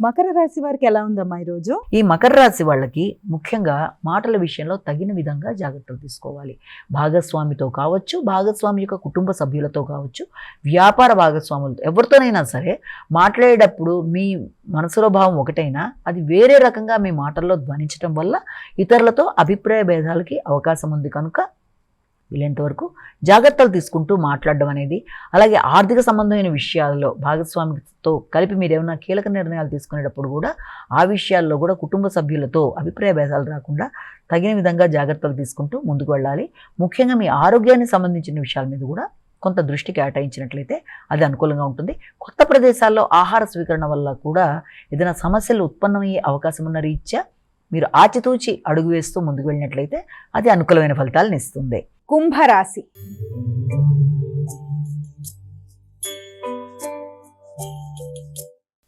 మకర రాశి వారికి ఎలా ఉందమ్మా ఈరోజు? ఈ మకర రాశి వాళ్ళకి ముఖ్యంగా మాటల విషయంలో తగిన విధంగా జాగ్రత్తలు తీసుకోవాలి. భాగస్వామితో కావచ్చు భాగస్వామి యొక్క కుటుంబ సభ్యులతో కావచ్చు వ్యాపార భాగస్వాములతో ఎవరితోనైనా సరే మాట్లాడేటప్పుడు మీ మనసులో భావం ఒకటైనా అది వేరే రకంగా మీ మాటల్లో ధ్వనించడం వల్ల ఇతరులతో అభిప్రాయ భేదాలకి అవకాశం ఉంది కనుక వీలైనంత వరకు జాగ్రత్తలు తీసుకుంటూ మాట్లాడడం అనేది అలాగే ఆర్థిక సంబంధమైన విషయాల్లో భాగస్వామితో కలిపి మీరు ఏమైనా కీలక నిర్ణయాలు తీసుకునేటప్పుడు కూడా ఆ విషయాల్లో కూడా కుటుంబ సభ్యులతో అభిప్రాయ భేదాలు రాకుండా తగిన విధంగా జాగ్రత్తలు తీసుకుంటూ ముందుకు వెళ్ళాలి. ముఖ్యంగా మీ ఆరోగ్యానికి సంబంధించిన విషయాల మీద కూడా కొంత దృష్టి కేటాయించినట్లయితే అది అనుకూలంగా ఉంటుంది. కొత్త ప్రదేశాల్లో ఆహార స్వీకరణ వల్ల కూడా ఏదైనా సమస్యలు ఉత్పన్నమయ్యే అవకాశం ఉన్న రీత్యా మీరు ఆచితూచి అడుగు వేస్తూ ముందుకు వెళ్ళినట్లయితే అది అనుకూలమైన ఫలితాలను ఇస్తుంది. కుంభరాశి.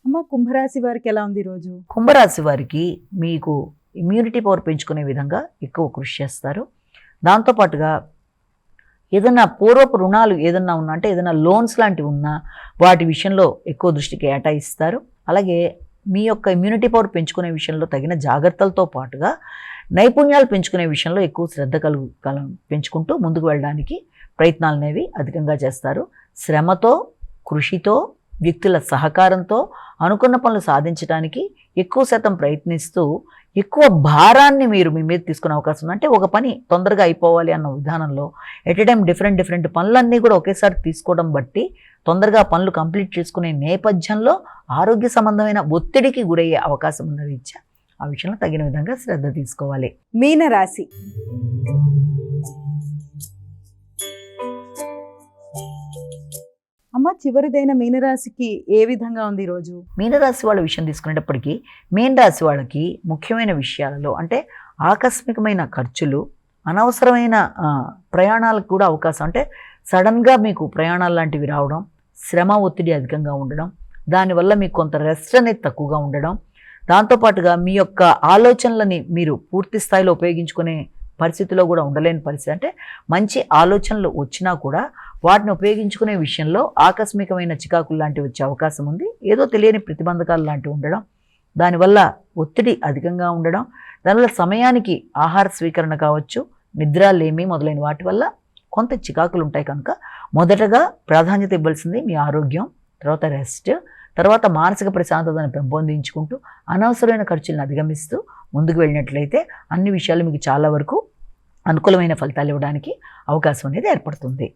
అమ్మ కుంభరాశి వారికి ఎలా ఉంది ఈరోజు? కుంభరాశి వారికి మీకు ఇమ్యూనిటీ పవర్ పెంచుకునే విధంగా ఎక్కువ కృషి చేస్తారు. దాంతోపాటుగా ఏదైనా పూర్వపు రుణాలు ఏదన్నా ఉన్నా అంటే ఏదైనా లోన్స్ లాంటివి ఉన్నా వాటి విషయంలో ఎక్కువ దృష్టి కేటాయిస్తారు. అలాగే మీ యొక్క ఇమ్యూనిటీ పవర్ పెంచుకునే విషయంలో తగిన జాగ్రత్తలతో పాటుగా నైపుణ్యాలు పెంచుకునే విషయంలో ఎక్కువ శ్రద్ధ కలుగు కల పెంచుకుంటూ ముందుకు వెళ్ళడానికి ప్రయత్నాలు అనేవి అధికంగా చేస్తారు. శ్రమతో కృషితో వ్యక్తుల సహకారంతో అనుకున్న పనులు సాధించడానికి ఎక్కువ శాతం ప్రయత్నిస్తూ ఎక్కువ భారాన్ని మీరు మీ మీద తీసుకునే అవకాశం ఉంది. అంటే ఒక పని తొందరగా అయిపోవాలి అన్న విధానంలో at a time different different పనులన్నీ కూడా ఒకేసారి తీసుకోవడం బట్టి తొందరగా పనులు కంప్లీట్ చేసుకునే నేపథ్యంలో ఆరోగ్య సంబంధమైన ఒత్తిడికి గురయ్యే అవకాశం ఉన్న రీత్యా ఆ విషయంలో తగిన విధంగా శ్రద్ధ తీసుకోవాలి. మీనరాశి. అమ్మ చివరిదైన మీనరాశికి ఏ విధంగా ఉంది ఈరోజు? మీనరాశి వాళ్ళ విషయం తీసుకునేటప్పటికీ మీన రాశి వాళ్ళకి ముఖ్యమైన విషయాలలో అంటే ఆకస్మికమైన ఖర్చులు అనవసరమైన ప్రయాణాలకు కూడా అవకాశం అంటే సడన్గా మీకు ప్రయాణాలు లాంటివి రావడం శ్రమ ఒత్తిడి అధికంగా ఉండడం దానివల్ల మీకు కొంత రెస్ట్ అనేది తక్కువగా ఉండడం దాంతోపాటుగా మీ యొక్క ఆలోచనలని మీరు పూర్తి స్థాయిలో ఉపయోగించుకునే పరిస్థితిలో కూడా ఉండలేని పరిస్థితి. అంటే మంచి ఆలోచనలు వచ్చినా కూడా వాటిని ఉపయోగించుకునే విషయంలో ఆకస్మికమైన చికాకులు లాంటివి వచ్చే అవకాశం ఉంది. ఏదో తెలియని ప్రతిబంధకాలు లాంటివి ఉండడం దానివల్ల ఒత్తిడి అధికంగా ఉండడం దానివల్ల సమయానికి ఆహార స్వీకరణ కావచ్చు నిద్ర లేమి మొదలైన వాటి వల్ల కొంత చికాకులు ఉంటాయి కనుక మొదటగా ప్రాధాన్యత ఇవ్వాల్సింది మీ ఆరోగ్యం తర్వాత రెస్ట్ తర్వాత మానసిక ప్రశాంతతను పెంపొందించుకుంటూ అనవసరమైన ఖర్చులను అధిగమిస్తూ ముందుకు వెళ్ళినట్లయితే అన్ని విషయాలు మీకు చాలా వరకు అనుకూలమైన ఫలితాలు ఇవ్వడానికి అవకాశం అనేది ఏర్పడుతుంది.